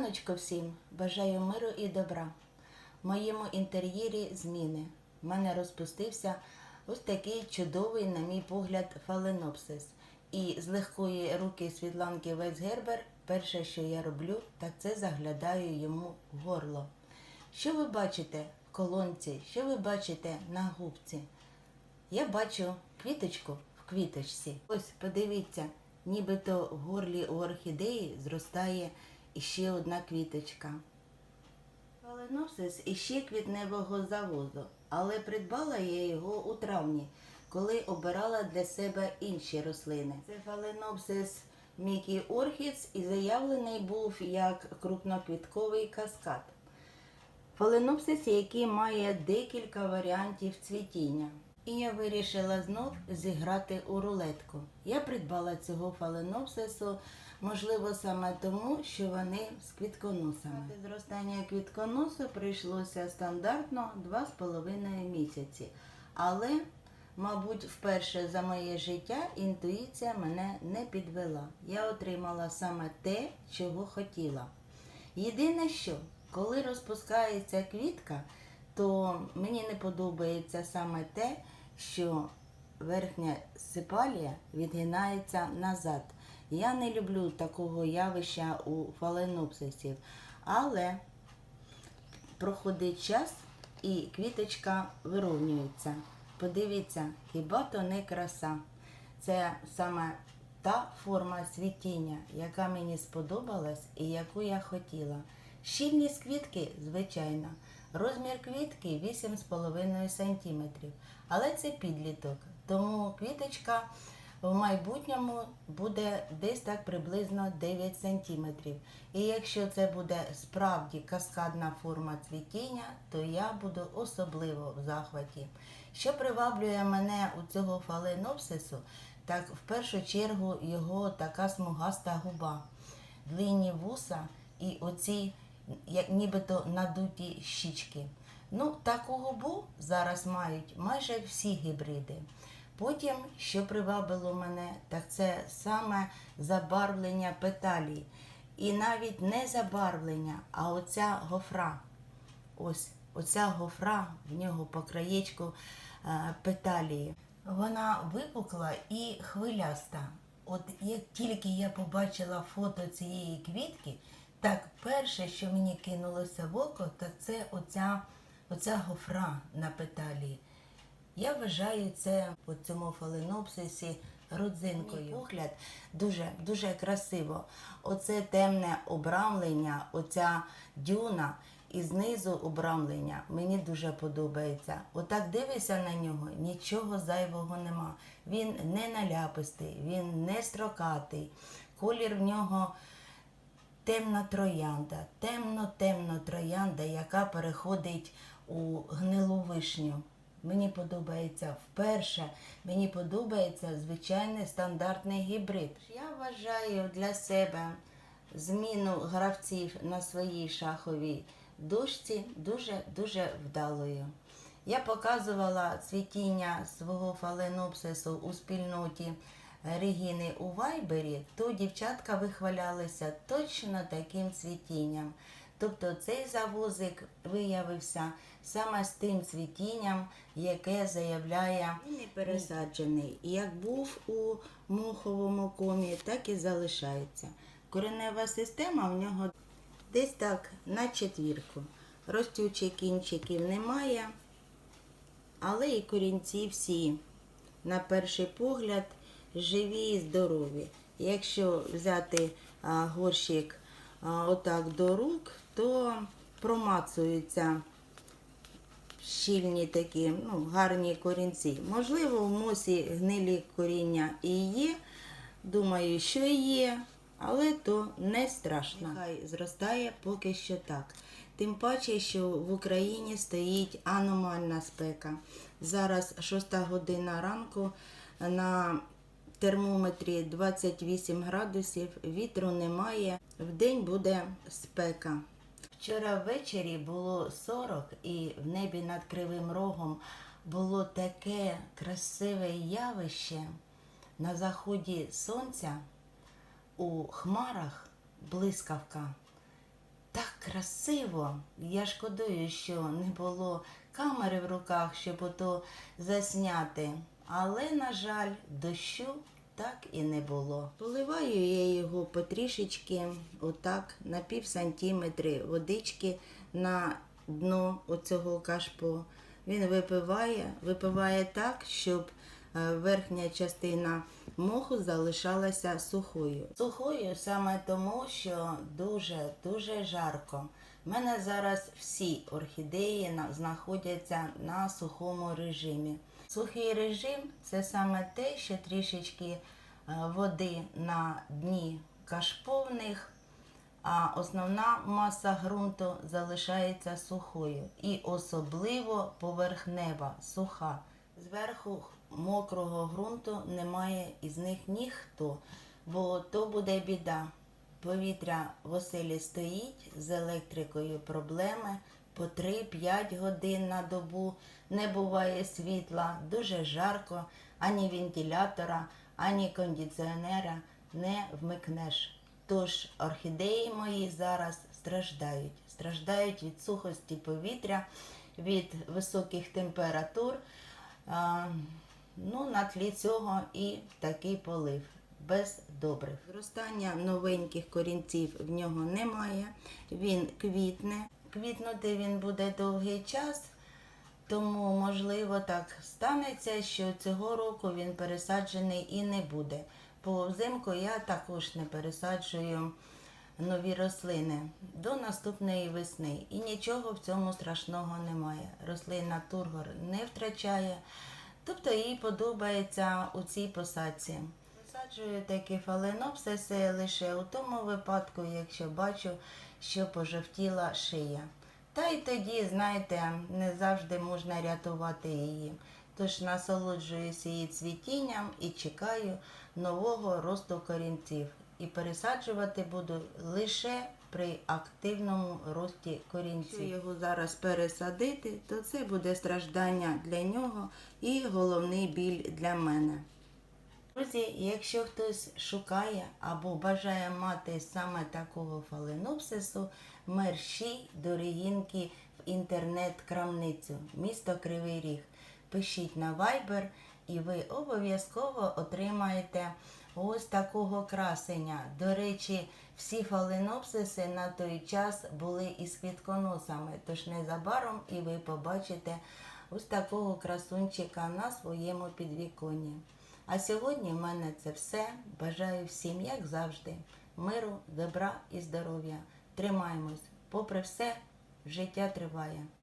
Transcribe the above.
раночку всім. Бажаю миру і добра. В моєму інтер'єрі зміни. У мене розпустився ось такий чудовий, на мій погляд, фаленопсис. І з легкої руки Світланки Вейцгербер перше, що я роблю, так це заглядаю йому в горло. Що ви бачите в колонці? Що ви бачите на губці? Я бачу квіточку в квіточці. Ось подивіться, нібито в горлі у орхідеї зростає іще одна квіточка. Фаленопсис іще квітневого завозу, але придбала я його у травні, коли обирала для себе інші рослини. Це фаленопсис Мікі Орхідс і заявлений був як крупноквітковий каскад. Фаленопсис, який має декілька варіантів цвітіння. І я вирішила знов зіграти у рулетку. Я придбала цього фаленопсису, можливо, саме тому, що вони з квітконосами. Зростання квітконосу прийшлося стандартно 2,5 місяці. Але, мабуть, вперше за моє життя інтуїція мене не підвела. Я отримала саме те, чого хотіла. Єдине що, коли розпускається квітка, то мені не подобається саме те, що верхня сипалія відгинається назад. Я не люблю такого явища у фаленопсисів, але проходить час і квіточка вирівнюється. Подивіться, хіба то не краса. Це саме та форма цвітіння, яка мені сподобалась і яку я хотіла. Щільність квітки, звичайно. Розмір квітки 8,5 см. Але це підліток, тому квіточка в майбутньому буде десь так приблизно 9 см. І якщо це буде справді каскадна форма цвітіння, то я буду особливо в захваті. Що приваблює мене у цього фаленопсису, так в першу чергу його така смугаста губа, длинні вуса і оці нібито надуті щічки. Ну, таку губу зараз мають майже всі гібриди. Потім, що привабило мене, так це саме забарвлення петалій. І навіть не забарвлення, а оця гофра. Ось оця гофра в нього по краєчку е, петалії. Вона випукла і хвиляста. От як тільки я побачила фото цієї квітки, так перше, що мені кинулося в око, то це оця, оця гофра на петалії. Я вважаю це по цьому фаленопсисі родзинкою. Мій погляд дуже, дуже красиво. Оце темне обрамлення, оця дюна і знизу обрамлення мені дуже подобається. Отак дивишся на нього, нічого зайвого нема. Він не наляпистий, він не строкатий. Колір в нього темна троянда, темно-темно троянда, яка переходить у гнилу вишню. Мені подобається вперше, мені подобається звичайний стандартний гібрид. Я вважаю для себе зміну гравців на своїй шаховій дошці дуже-дуже вдалою. Я показувала цвітіння свого фаленопсису у спільноті Регіни у Вайбері, то дівчатка вихвалялися точно таким цвітінням. Тобто цей завозик виявився саме з тим цвітінням, яке заявляє він не пересаджений. І як був у моховому комі, так і залишається. Коренева система в нього десь так на четвірку. Ростючих кінчиків немає, але і корінці всі, на перший погляд, живі і здорові. Якщо взяти горщик отак до рук, то промацуються щільні такі ну, гарні корінці. Можливо, в мосі гнилі коріння і є. Думаю, що є, але то не страшно. Нехай зростає поки що так. Тим паче, що в Україні стоїть аномальна спека. Зараз 6 година ранку на термометрі 28 градусів, вітру немає, вдень буде спека. Вчора ввечері було 40 і в небі над Кривим Рогом було таке красиве явище. На заході сонця у хмарах блискавка. Так красиво. Я шкодую, що не було камери в руках, щоб ото засняти. Але, на жаль, дощу так і не було. Поливаю я його потрішечки, отак, на пів сантиметри водички на дно оцього кашпо. Він випиває, випиває так, щоб е, верхня частина моху залишалася сухою. Сухою саме тому, що дуже дуже жарко. У мене зараз всі орхідеї знаходяться на сухому режимі. Сухий режим це саме те, що трішечки е, води на дні кашповних, а основна маса ґрунту залишається сухою. І особливо поверхнева, суха. Зверху мокрого ґрунту немає із них ніхто, бо то буде біда. Повітря в оселі стоїть з електрикою проблеми. По 3-5 годин на добу не буває світла, дуже жарко, ані вентилятора, ані кондиціонера не вмикнеш. Тож орхідеї мої зараз страждають. Страждають від сухості повітря, від високих температур. Ну, на тлі цього і такий полив без добрив. Зростання новеньких корінців в нього немає. Він квітне. Квітнути він буде довгий час, тому, можливо, так станеться, що цього року він пересаджений і не буде. Бо взимку я також не пересаджую нові рослини до наступної весни. І нічого в цьому страшного немає. Рослина тургор не втрачає, тобто їй подобається у цій посадці. Висаджую такі фаленопсиси лише у тому випадку, якщо бачу, що пожовтіла шия. Та й тоді, знаєте, не завжди можна рятувати її. Тож насолоджуюся її цвітінням і чекаю нового росту корінців. І пересаджувати буду лише при активному рості корінців. Якщо його зараз пересадити, то це буде страждання для нього і головний біль для мене. Друзі, якщо хтось шукає або бажає мати саме такого фаленопсису, мерщій до Регінки в інтернет-крамницю місто Кривий Ріг. Пишіть на Viber і ви обов'язково отримаєте ось такого красення. До речі, всі фаленопсиси на той час були із квітконосами, тож незабаром і ви побачите ось такого красунчика на своєму підвіконні. А сьогодні в мене це все. Бажаю всім, як завжди, миру, добра і здоров'я. Тримаємось. Попри все, життя триває.